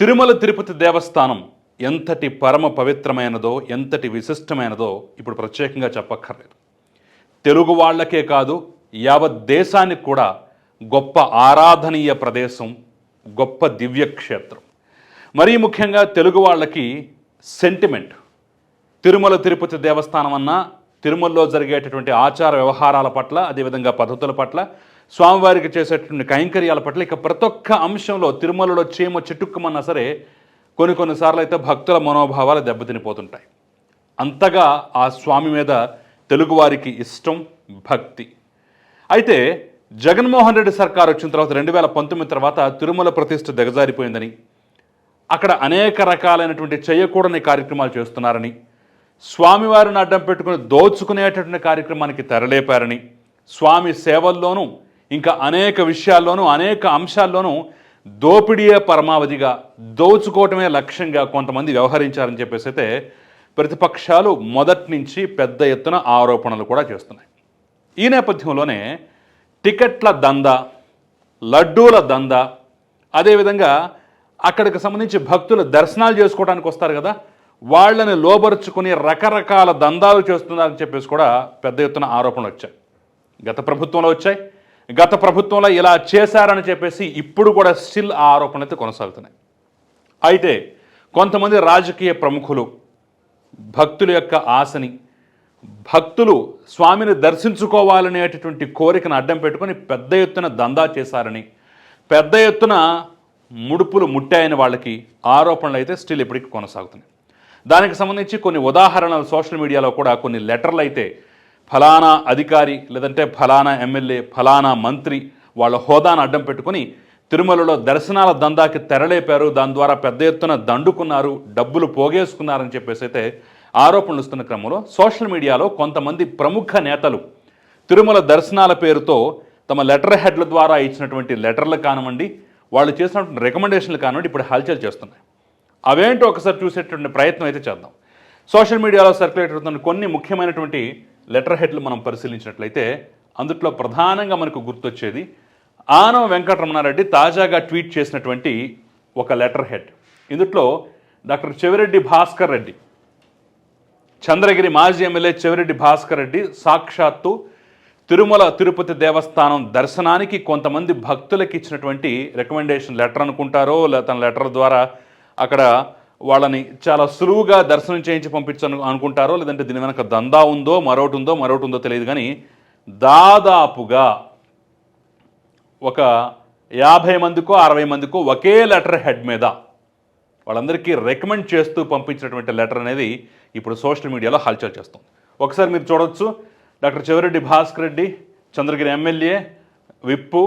తిరుమల తిరుపతి దేవస్థానం ఎంతటి పరమ పవిత్రమైనదో ఎంతటి విశిష్టమైనదో ఇప్పుడు ప్రత్యేకంగా చెప్పక్కర్లేదు. తెలుగు వాళ్ళకే కాదు యావత్ దేశానికి కూడా గొప్ప ఆరాధనీయ ప్రదేశం గొప్ప దివ్యక్షేత్రం. మరీ ముఖ్యంగా తెలుగు వాళ్ళకి సెంటిమెంట్ తిరుమల తిరుపతి దేవస్థానం అన్నా తిరుమలలో జరిగేటటువంటి ఆచార వ్యవహారాల పట్ల అదేవిధంగా పద్ధతుల పట్ల స్వామివారికి చేసేటువంటి కైంకర్యాల పట్ల ఇక ప్రతి ఒక్క అంశంలో తిరుమలలో చీమ చిట్టుక్కమన్నా సరే కొన్ని కొన్నిసార్లు అయితే భక్తుల మనోభావాలు దెబ్బతినిపోతుంటాయి. అంతగా ఆ స్వామి మీద తెలుగువారికి ఇష్టం భక్తి. అయితే జగన్మోహన్ రెడ్డి సర్కార్ వచ్చిన తర్వాత రెండు వేల పంతొమ్మిది తర్వాత తిరుమల ప్రతిష్ఠ దిగజారిపోయిందని అక్కడ అనేక రకాలైనటువంటి చేయకూడని కార్యక్రమాలు చేస్తున్నారని స్వామివారిని అడ్డం పెట్టుకుని దోచుకునేటటువంటి కార్యక్రమానికి తెరలేపారని స్వామి సేవల్లోనూ ఇంకా అనేక విషయాల్లోనూ అనేక అంశాల్లోనూ దోపిడీయే పరమావధిగా దోచుకోవటమే లక్ష్యంగా కొంతమంది వ్యవహరించారని చెప్పేసి అయితే ప్రతిపక్షాలు మొదటి నుంచి పెద్ద ఎత్తున ఆరోపణలు కూడా చేస్తున్నాయి. ఈ నేపథ్యంలోనే టికెట్ల దందా లడ్డూల దందా అదేవిధంగా అక్కడికి సంబంధించి భక్తులు దర్శనాలు చేసుకోవడానికి వస్తారు కదా వాళ్ళని లోబరుచుకుని రకరకాల దందాలు చేస్తున్నారని చెప్పేసి కూడా పెద్ద ఎత్తున ఆరోపణలు వచ్చాయి. గత ప్రభుత్వంలో వచ్చాయి గత ప్రభుత్వంలో ఇలా చేశారని చెప్పేసి ఇప్పుడు కూడా స్టిల్ ఆ ఆరోపణలు అయితే కొనసాగుతున్నాయి. అయితే కొంతమంది రాజకీయ ప్రముఖులు భక్తుల యొక్క ఆశని భక్తులు స్వామిని దర్శించుకోవాలనేటటువంటి కోరికను అడ్డం పెట్టుకొని పెద్ద ఎత్తున దందా చేశారని పెద్ద ఎత్తున ముడుపులు ముట్టాయని వాళ్ళకి ఆరోపణలు అయితే స్టిల్ ఇప్పటికీ కొనసాగుతున్నాయి. దానికి సంబంధించి కొన్ని ఉదాహరణలు సోషల్ మీడియాలో కూడా కొన్ని లెటర్లు అయితే ఫలానా అధికారి లేదంటే ఫలానా ఎమ్మెల్యే ఫలానా మంత్రి వాళ్ళ హోదాను అడ్డం పెట్టుకొని తిరుమలలో దర్శనాల దందాకి తెరలేపారు. దాని ద్వారా పెద్ద ఎత్తున దండుకున్నారు డబ్బులు పోగేసుకున్నారని చెప్పేసి అయితే ఆరోపణలు ఇస్తున్న క్రమంలో సోషల్ మీడియాలో కొంతమంది ప్రముఖ నేతలు తిరుమల దర్శనాల పేరుతో తమ లెటర్ హెడ్ల ద్వారా ఇచ్చినటువంటి లెటర్లు కానివ్వండి వాళ్ళు చేసినటువంటి రికమెండేషన్లు కానివ్వండి ఇప్పుడు హల్చల్ చేస్తున్నాయి. అవేంటో ఒకసారి చూసేటువంటి ప్రయత్నం అయితే చేద్దాం. సోషల్ మీడియాలో సర్క్యులేట్ అవుతున్న కొన్ని ముఖ్యమైనటువంటి లెటర్ హెడ్లు మనం పరిశీలించినట్లయితే అందుట్లో ప్రధానంగా మనకు గుర్తొచ్చేది ఆనం వెంకటరమణారెడ్డి తాజాగా ట్వీట్ చేసినటువంటి ఒక లెటర్ హెడ్ ఇందుట్లో డాక్టర్ చెవిరెడ్డి భాస్కర్ రెడ్డి చంద్రగిరి మాజీ ఎమ్మెల్యే చెవిరెడ్డి భాస్కర్ రెడ్డి సాక్షాత్తు తిరుమల తిరుపతి దేవస్థానం దర్శనానికి కొంతమంది భక్తులకు ఇచ్చినటువంటి రికమెండేషన్ లెటర్ అనుకుంటారో లేదా తన లెటర్ ద్వారా అక్కడ వాళ్ళని చాలా సులువుగా దర్శనం చేయించి పంపించను అనుకుంటారో లేదంటే దీని వెనక దందా ఉందో మరొకటి ఉందో మరొకటి ఉందో తెలియదు కానీ దాదాపుగా ఒక యాభై మందికో అరవై మందికో ఒకే లెటర్ హెడ్ మీద వాళ్ళందరికీ రికమెండ్ చేస్తూ పంపించినటువంటి లెటర్ అనేది ఇప్పుడు సోషల్ మీడియాలో హల్చల్ చేస్తుంది. ఒకసారి మీరు చూడవచ్చు doctor Chevireddy Bhaskar Reddy Chandragiri MLA whip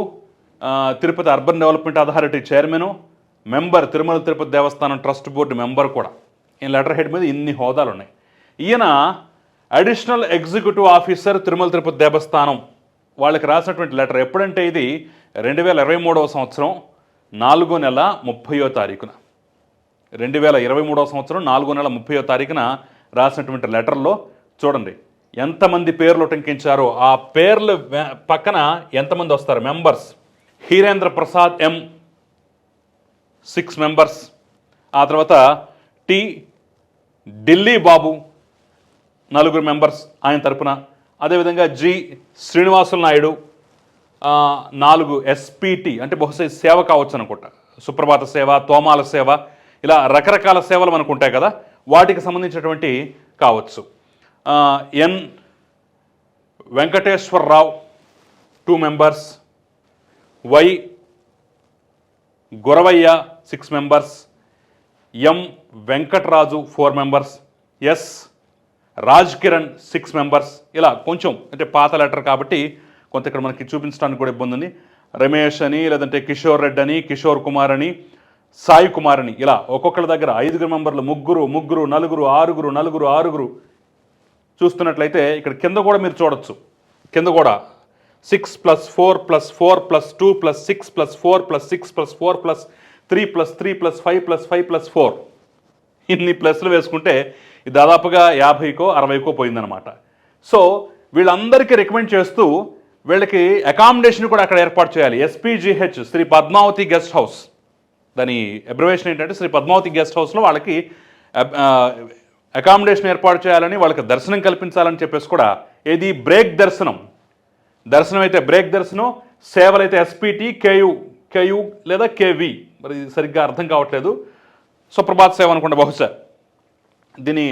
Tirupati urban development authority chairman member Tirumala Tirupati Devasthanam trust board member కూడా. ఈ లెటర్ హెడ్ మీద ఇన్ని హోదాలు ఉన్నాయి ఈయన additional executive officer Tirumala Tirupati Devasthanam వాళ్ళకి రాసినటువంటి లెటర్ ఎప్పుడంటే ఇది రెండు వేల ఇరవై మూడవ సంవత్సరం నాలుగో నెల ముప్పయో తారీఖున. రెండు వేల ఇరవై మూడవ సంవత్సరం నాలుగో నెల ముప్పయో తారీఖున రాసినటువంటి లెటర్లో చూడండి ఎంతమంది పేర్లు ఉటంకించారో ఆ పేర్లు పక్కన ఎంతమంది వస్తారు? Members. Hirendra Prasad M six members ఆ తర్వాత టి ఢిల్లీ బాబు నలుగురు మెంబర్స్ ఆయన తరపున. అదేవిధంగా జి శ్రీనివాసులు నాయుడు నాలుగు ఎస్పిటి అంటే బహుశా సేవ కావచ్చు అనుకుంటా. సుప్రభాత సేవ తోమాల సేవ ఇలా రకరకాల సేవలు మనకు ఉంటాయి కదా వాటికి సంబంధించినటువంటి కావచ్చు. N Venkateswara Rao two members Y Gurvaiah six members M Venkataraju four members S Raj Kiran six members ఇలా కొంచెం అంటే పాత లెటర్ కాబట్టి కొంత ఇక్కడ మనకి చూపించడానికి కూడా ఇబ్బంది ఉంది. రమేష్ అని లేదంటే కిషోర్ రెడ్డి అని కిషోర్ కుమార్ అని సాయి కుమార్ అని. ఇలా ఒక్కొక్కరి దగ్గర ఐదుగురు మెంబర్లు ముగ్గురు ముగ్గురు నలుగురు ఆరుగురు నలుగురు ఆరుగురు. చూస్తున్నట్లయితే ఇక్కడ కింద కూడా మీరు చూడొచ్చు. కింద కూడా six plus four plus four plus two plus six plus four plus six plus four plus three plus three plus five plus five plus four. ఇన్ని ప్లస్లు వేసుకుంటే దాదాపుగా యాభైకో అరవైకో పోయిందనమాట సో వీళ్ళందరికీ రికమెండ్ చేస్తూ వీళ్ళకి అకామిడేషన్ కూడా అక్కడ ఏర్పాటు చేయాలి. SPGH Shri Padmavathi guest house. దాని అబ్రివేషన్ ఏంటంటే శ్రీ పద్మావతి గెస్ట్ హౌస్లో వాళ్ళకి అకామిడేషన్ ఏర్పాటు చేయాలని వాళ్ళకి దర్శనం కల్పించాలని చెప్పేసి కూడా ఏది బ్రేక్ దర్శనం. దర్శనం అయితే బ్రేక్ దర్శనం సేవలైతే ఎస్పీటీ కేయు కేయు లేదా కేవి మరి సరిగ్గా అర్థం కావట్లేదు. సుప్రభాత్ సేవ అనుకుంటా బహుశా. దీని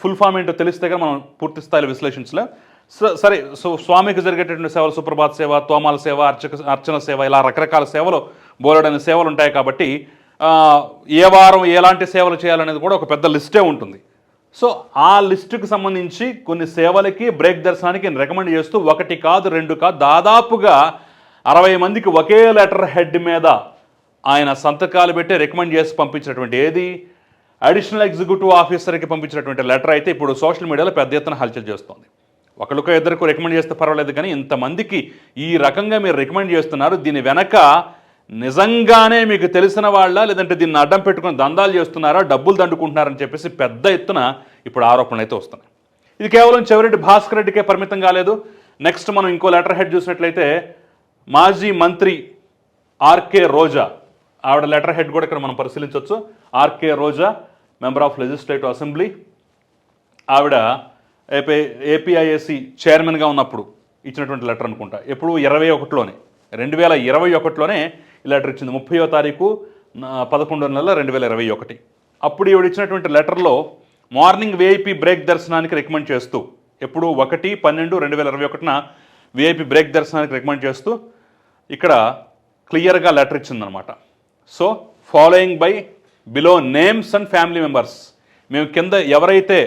ఫుల్ ఫామ్ ఏంటో తెలిస్తే కానీ మనం పూర్తి స్థాయిలో విశ్లేషించలే. సరే సో స్వామికి జరిగేటటువంటి సేవలు సుప్రభాత్ సేవ తోమాల సేవ అర్చక అర్చన సేవ ఇలా రకరకాల సేవలు బోలెడైన సేవలు ఉంటాయి కాబట్టి ఏ వారం ఎలాంటి సేవలు చేయాలనేది కూడా ఒక పెద్ద లిస్టే ఉంటుంది. సో ఆ లిస్టుకి సంబంధించి కొన్ని సేవలకి బ్రేక్ దర్శనానికి నేను రికమెండ్ చేస్తూ ఒకటి కాదు రెండు కాదు దాదాపుగా అరవై మందికి ఒకే లెటర్ హెడ్ మీద ఆయన సంతకాలు పెట్టి రికమెండ్ చేసి పంపించినటువంటి ఏది? అడిషనల్ ఎగ్జిక్యూటివ్ ఆఫీసర్కి పంపించినటువంటి లెటర్ అయితే ఇప్పుడు సోషల్ మీడియాలో పెద్ద ఎత్తున హల్చల్ చేస్తోంది. ఒకరికో ఇద్దరికి రికమెండ్ చేస్తే పర్వాలేదు కానీ ఇంతమందికి ఈ రకంగా మీరు రికమెండ్ చేస్తున్నారు. దీని వెనక నిజంగానే మీకు తెలిసిన వాళ్ళ? లేదంటే దీన్ని అడ్డం పెట్టుకుని దందాలు చేస్తున్నారా? డబ్బులు దండుకుంటున్నారని చెప్పేసి పెద్ద ఎత్తున ఇప్పుడు ఆరోపణలు అయితే వస్తున్నాయి. ఇది కేవలం చెవిరెడ్డి భాస్కర్ రెడ్డికే పరిమితం కాలేదు. నెక్స్ట్ మనం ఇంకో లెటర్ హెడ్ చూసినట్లయితే మాజీ మంత్రి ఆర్కే రోజా ఆవిడ లెటర్ హెడ్ కూడా ఇక్కడ మనం పరిశీలించవచ్చు. R K Roja member of legislative assembly. ఆవిడ ఏపీ ఏపీఐఏసి చైర్మన్గా ఉన్నప్పుడు ఇచ్చినటువంటి లెటర్ అనుకుంటా. ఎప్పుడు? ఇరవై ఒకటిలోనే. రెండు వేల ఇరవై ఒకటిలోనే ఈ లెటర్ ఇచ్చింది. ముప్పయో తారీఖు పదకొండో నెల రెండు వేల ఇరవై ఒకటి. అప్పుడు ఈవిడ ఇచ్చినటువంటి లెటర్లో మార్నింగ్ విఐపి బ్రేక్ దర్శనానికి రికమెండ్ చేస్తూ ఎప్పుడు ఒకటి పన్నెండు రెండు వేల ఇరవై ఒకటిన విఐపి బ్రేక్ దర్శనానికి రికమెండ్ చేస్తూ ఇక్కడ క్లియర్గా letter ఇచ్చిందనమాట. So following by below names and family members మేము కింద ఎవరైతే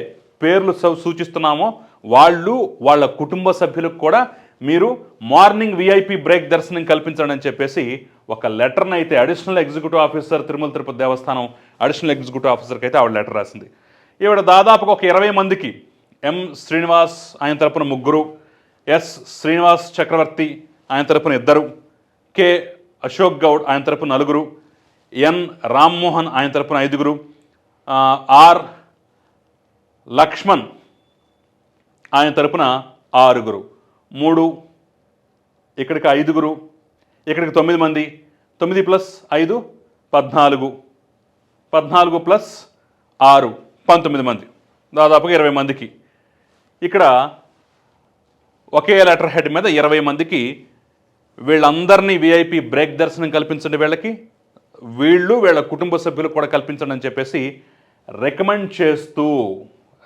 పేర్లు సూచిస్తున్నామో వాళ్ళు వాళ్ళ కుటుంబ సభ్యులకు కూడా మీరు మార్నింగ్ విఐపి బ్రేక్ దర్శనం కల్పించండి అని చెప్పేసి ఒక లెటర్ని అయితే additional executive officer Tirumala Tirupati Devasthanam additional executive ఆఫీసర్కి అయితే ఆవిడ లెటర్ రాసింది. ఈవిడ దాదాపుగా ఒక ఇరవై మందికి ఎం శ్రీనివాస్ ఆయన తరపున ముగ్గురు ఎస్ శ్రీనివాస్ చక్రవర్తి ఆయన తరపున ఇద్దరు కె అశోక్ గౌడ్ ఆయన తరపున నలుగురు ఎన్ రామ్మోహన్ ఆయన తరపున ఐదుగురు ఆర్ లక్ష్మణ్ ఆయన తరపున ఆరుగురు. మూడు ఇక్కడికి ఐదుగురు ఇక్కడికి తొమ్మిది మంది. తొమ్మిది ప్లస్ ఐదు పద్నాలుగు. పద్నాలుగు ప్లస్ ఆరు పంతొమ్మిది మంది. దాదాపుగా ఇరవై మందికి. ఇక్కడ ఒకే లెటర్ హెడ్ మీద ఇరవై మందికి వీళ్ళందరినీ విఐపి బ్రేక్ దర్శనం కల్పించండి వీళ్ళకి. వీళ్ళు వీళ్ళ కుటుంబ సభ్యులకు కూడా కల్పించండి అని చెప్పేసి రికమెండ్ చేస్తూ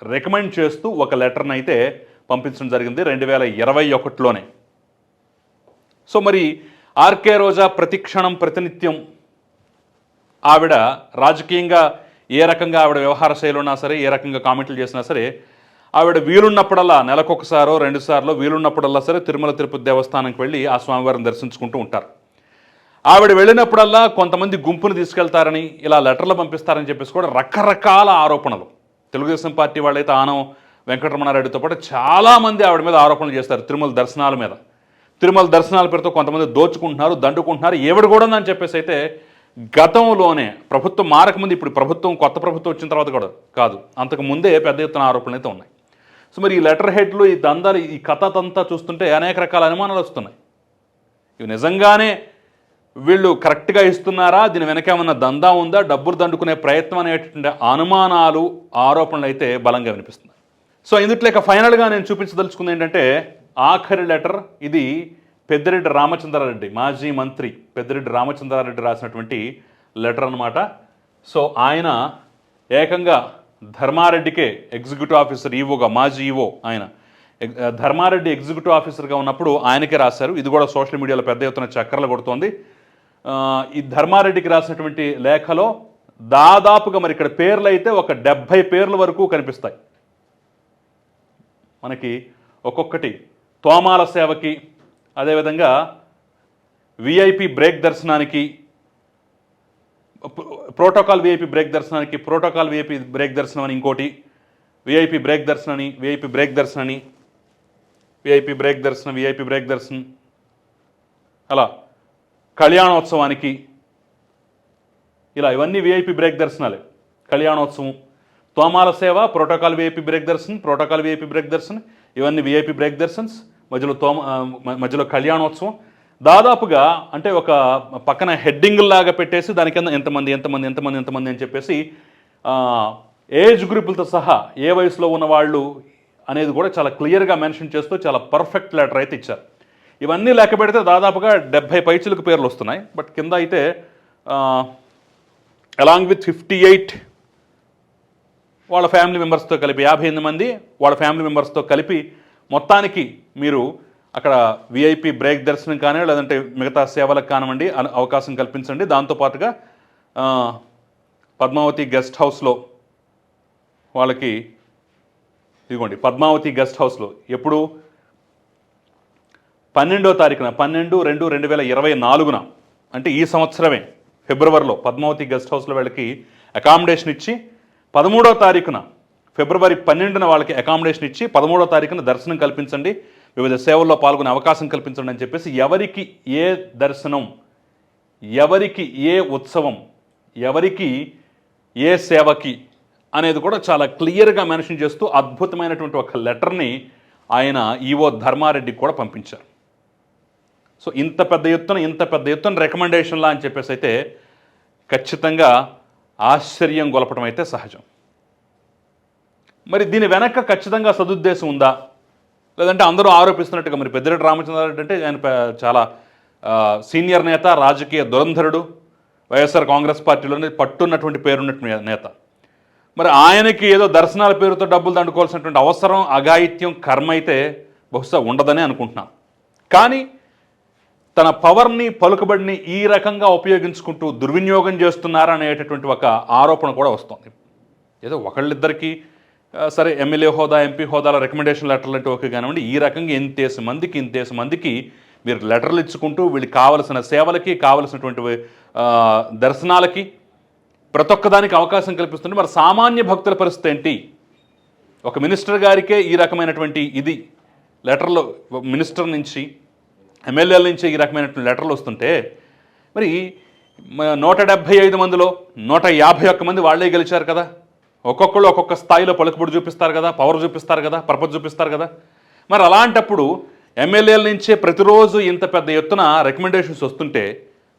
రికమెండ్ చేస్తూ ఒక లెటర్ని అయితే పంపించడం జరిగింది రెండు వేల ఇరవై ఒకటిలోనే. సో మరి ఆర్కే రోజా ప్రతిక్షణం ప్రతినిత్యం ఆవిడ రాజకీయంగా ఏ రకంగా ఆవిడ వ్యవహార శైలి ఉన్నా సరే ఏ రకంగా కామెంట్లు చేసినా సరే ఆవిడ వీలున్నప్పుడల్లా నెలకొకసారో రెండుసార్లు వీలున్నప్పుడల్లా సరే తిరుమల తిరుపతి దేవస్థానంకి వెళ్ళి ఆ స్వామివారిని దర్శించుకుంటూ ఉంటారు. ఆవిడ వెళ్ళినప్పుడల్లా కొంతమంది గుంపును తీసుకెళ్తారని ఇలా లెటర్లు పంపిస్తారని చెప్పేసి కూడా రకరకాల ఆరోపణలు. తెలుగుదేశం పార్టీ వాళ్ళైతే ఆనం వెంకటరమణారెడ్డితో పాటు చాలామంది ఆవిడ మీద ఆరోపణలు చేస్తారు తిరుమల దర్శనాల మీద. తిరుమల దర్శనాల పేరుతో కొంతమంది దోచుకుంటున్నారు దండుకుంటున్నారు ఏవిడ కూడా అని చెప్పేసి అయితే గతంలోనే ప్రభుత్వం మారకముందు ఇప్పుడు ప్రభుత్వం కొత్త ప్రభుత్వం వచ్చిన తర్వాత కూడా కాదు. అంతకు ముందే పెద్ద ఎత్తున ఆరోపణలు అయితే ఉన్నాయి. సో మరి ఈ లెటర్ హెడ్లు ఈ దందాలు ఈ కథ అంతా చూస్తుంటే అనేక రకాల అనుమానాలు వస్తున్నాయి. ఇవి నిజంగానే వీళ్ళు కరెక్ట్గా ఇస్తున్నారా? దీని వెనక ఏమన్నా దందా ఉందా? డబ్బులు దండుకునే ప్రయత్నం అనేటువంటి అనుమానాలు ఆరోపణలు అయితే బలంగా వినిపిస్తున్నాయి. సో ఇందుట్లేక ఫైనల్గా నేను చూపించదలుచుకుంది ఏంటంటే ఆఖరి లెటర్ ఇది పెద్దిరెడ్డి రామచంద్రారెడ్డి మాజీ మంత్రి పెద్దిరెడ్డి రామచంద్రారెడ్డి రాసినటువంటి లెటర్ అన్నమాట. సో ఆయన ఏకంగా ధర్మారెడ్డికే ఎగ్జిక్యూటివ్ ఆఫీసర్ ఈవోగా మాజీ ఈవో ఆయన. ఎగ్- ధర్మారెడ్డి ఎగ్జిక్యూటివ్ ఆఫీసర్గా ఉన్నప్పుడు ఆయనకే రాశారు. ఇది కూడా సోషల్ మీడియాలో పెద్ద ఎత్తున చక్కర్లు కొడుతోంది. ఈ ధర్మారెడ్డికి రాసినటువంటి లేఖలో దాదాపుగా మరి ఇక్కడ పేర్లు అయితే ఒక డెబ్భై పేర్ల వరకు కనిపిస్తాయి. మనకి ఒక్కొక్కటి తోమాల సేవకి అదేవిధంగా విఐపి బ్రేక్ దర్శనానికి ప్రోటోకాల్ విఐపి బ్రేక్ దర్శనానికి ప్రోటోకాల్ విఐపి బ్రేక్ దర్శనం అని ఇంకోటి విఐపి బ్రేక్ దర్శనం అని విఐపి బ్రేక్ దర్శనని విఐపి బ్రేక్ దర్శనం విఐపి బ్రేక్ దర్శనం అలా. కళ్యాణోత్సవానికి. ఇలా ఇవన్నీ VIP break దర్శనాలే. Kalyanotsavam Tomala Seva protocol VIP break darshan protocol VIP break darshan ఇవన్నీ విఐపి బ్రేక్ దర్శన్స్ మధ్యలో తోమ మధ్యలో కళ్యాణోత్సవం. దాదాపుగా అంటే ఒక పక్కన హెడ్డింగ్ లాగా పెట్టేసి దాని కింద ఎంతమంది ఎంతమంది ఎంతమంది ఎంతమంది అని చెప్పేసి ఏజ్ గ్రూపులతో సహా ఏ వయసులో ఉన్న వాళ్ళు అనేది కూడా చాలా క్లియర్గా మెన్షన్ చేస్తూ చాలా పర్ఫెక్ట్ లెటర్ అయితే ఇచ్చారు. ఇవన్నీ లెక్క పెడితే దాదాపుగా డెబ్భై పైచులకు పేర్లు వస్తున్నాయి. బట్ కింద అయితే అలాంగ్ విత్ ఫిఫ్టీ ఎయిట్ వాళ్ళ ఫ్యామిలీ మెంబర్స్తో కలిపి యాభై ఎనిమిది మంది వాళ్ళ ఫ్యామిలీ మెంబర్స్తో కలిపి మొత్తానికి మీరు అక్కడ విఐపి బ్రేక్ దర్శనం కానీ లేదంటే మిగతా సేవలకు కానివ్వండి అవకాశం కల్పించండి. దాంతోపాటుగా పద్మావతి గెస్ట్ హౌస్లో వాళ్ళకి ఇదిగోండి పద్మావతి గెస్ట్ హౌస్లో ఎప్పుడు పన్నెండో తారీఖున పన్నెండు రెండు రెండు వేల ఇరవై నాలుగున అంటే ఈ సంవత్సరమే ఫిబ్రవరిలో పద్మావతి గెస్ట్ హౌస్లో వాళ్ళకి అకామిడేషన్ ఇచ్చి పదమూడో తారీఖున ఫిబ్రవరి పన్నెండున వాళ్ళకి అకామిడేషన్ ఇచ్చి పదమూడో తారీఖున దర్శనం కల్పించండి వివిధ సేవల్లో పాల్గొనే అవకాశం కల్పించండి అని చెప్పేసి ఎవరికి ఏ దర్శనం ఎవరికి ఏ ఉత్సవం ఎవరికి ఏ సేవకి అనేది కూడా చాలా క్లియర్గా మెన్షన్ చేస్తూ అద్భుతమైనటువంటి ఒక లెటర్ని ఆయన ఈవో ధర్మారెడ్డికి కూడా పంపించారు. సో ఇంత పెద్ద ఎత్తున ఇంత పెద్ద ఎత్తున రికమెండేషన్లా అని చెప్పేసి అయితే ఖచ్చితంగా ఆశ్చర్యం గొలపడం అయితే సహజం. మరి దీని వెనక ఖచ్చితంగా సదుద్దేశం ఉందా? లేదంటే అందరూ ఆరోపిస్తున్నట్టుగా మరి పెద్దిరెడ్డి రామచంద్రారెడ్డి అంటే ఆయన చాలా సీనియర్ నేత రాజకీయ దురంధరుడు వైఎస్ఆర్ కాంగ్రెస్ పార్టీలోనే పట్టున్నటువంటి పేరున్నటువంటి నేత. మరి ఆయనకి ఏదో దర్శనాల పేరుతో డబ్బులు దండుకోవాల్సినటువంటి అవసరం అఘాయిత్యం కర్మ అయితే బహుశా ఉండదనే అనుకుంటున్నాను. కానీ తన పవర్ని పలుకుబడిని ఈ రకంగా ఉపయోగించుకుంటూ దుర్వినియోగం చేస్తున్నారనేటటువంటి ఒక ఆరోపణ కూడా వస్తుంది. ఏదో ఒకళ్ళిద్దరికి సరే ఎమ్మెల్యే హోదా ఎంపీ హోదాల రికమెండేషన్ లెటర్లు అంటే ఓకే కానివ్వండి ఈ రకంగా ఇంతేసి మందికి ఇంతేసి మందికి మీరు లెటర్లు ఇచ్చుకుంటూ వీళ్ళకి కావలసిన సేవలకి కావలసినటువంటి దర్శనాలకి ప్రతి ఒక్కదానికి అవకాశం కల్పిస్తుంటే మరి సామాన్య భక్తుల పరిస్థితి ఏంటి? ఒక మినిస్టర్ గారికే ఈ రకమైనటువంటి ఇది లెటర్లు మినిస్టర్ నుంచి ఎమ్మెల్యేల నుంచి ఈ రకమైనటువంటి లెటర్లు వస్తుంటే మరి నూట డెబ్భై ఐదు మందిలో నూట యాభై ఒక్క మంది వాళ్ళే గెలిచారు కదా. ఒక్కొక్కళ్ళు ఒక్కొక్క స్థాయిలో పలుకుబడి చూపిస్తారు కదా పవర్ చూపిస్తారు కదా పర్పస్ చూపిస్తారు కదా. మరి అలాంటప్పుడు ఎమ్మెల్యేల నుంచే ప్రతిరోజు ఇంత పెద్ద ఎత్తున రికమెండేషన్స్ వస్తుంటే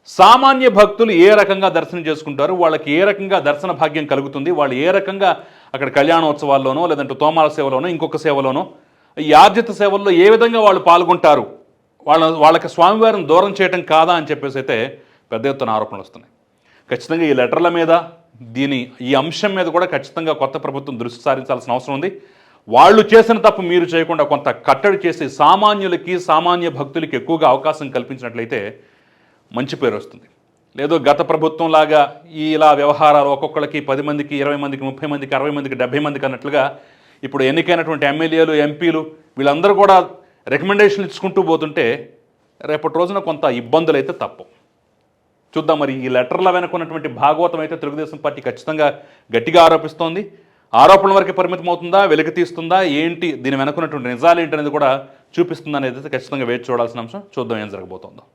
సామాన్య భక్తులు ఏ రకంగా దర్శనం చేసుకుంటారు? వాళ్ళకి ఏ రకంగా దర్శన భాగ్యం కలుగుతుంది? వాళ్ళు ఏ రకంగా అక్కడ కళ్యాణోత్సవాల్లోనో లేదంటే తోమాల సేవలోనో ఇంకొక సేవలోనో ఈ ఆర్జిత సేవల్లో ఏ విధంగా వాళ్ళు పాల్గొంటారు? వాళ్ళ వాళ్ళకి స్వామివారిని దూరం చేయటం కాదా అని చెప్పేసి అయితే పెద్ద ఎత్తున ఆరోపణలు వస్తున్నాయి. ఖచ్చితంగా ఈ లెటర్ల మీద దీని ఈ అంశం మీద కూడా ఖచ్చితంగా కొత్త ప్రభుత్వం దృష్టి సారించాల్సిన అవసరం ఉంది. వాళ్ళు చేసిన తప్పు మీరు చేయకుండా కొంత కట్టడి చేసి సామాన్యులకి సామాన్య భక్తులకి ఎక్కువగా అవకాశం కల్పించినట్లయితే మంచి పేరు వస్తుంది. లేదో గత ప్రభుత్వం లాగా ఈ ఇలా వ్యవహారాలు ఒక్కొక్కరికి పది మందికి ఇరవై మందికి ముప్పై మందికి అరవై మందికి డెబ్బై మందికి అన్నట్లుగా ఇప్పుడు ఎన్నికైనటువంటి ఎమ్మెల్యేలు ఎంపీలు వీళ్ళందరూ కూడా రికమెండేషన్లు ఇచ్చుకుంటూ పోతుంటే రేపటి రోజున కొంత ఇబ్బందులు అయితే తప్పవు చూద్దాం మరి ఈ లెటర్ల వెనుకున్నటువంటి భాగవతం అయితే తెలుగుదేశం పార్టీ ఖచ్చితంగా గట్టిగా ఆరోపిస్తోంది. ఆరోపణల వరకు పరిమితం అవుతుందా వెలికి తీస్తుందా? ఏంటి? దీని వెనుకున్నటువంటి నిజాలు ఏంటి అనేది కూడా చూపిస్తుందా అనేది ఖచ్చితంగా వేచి చూడాల్సిన అంశం చూద్దాం ఏం జరగబోతోందో.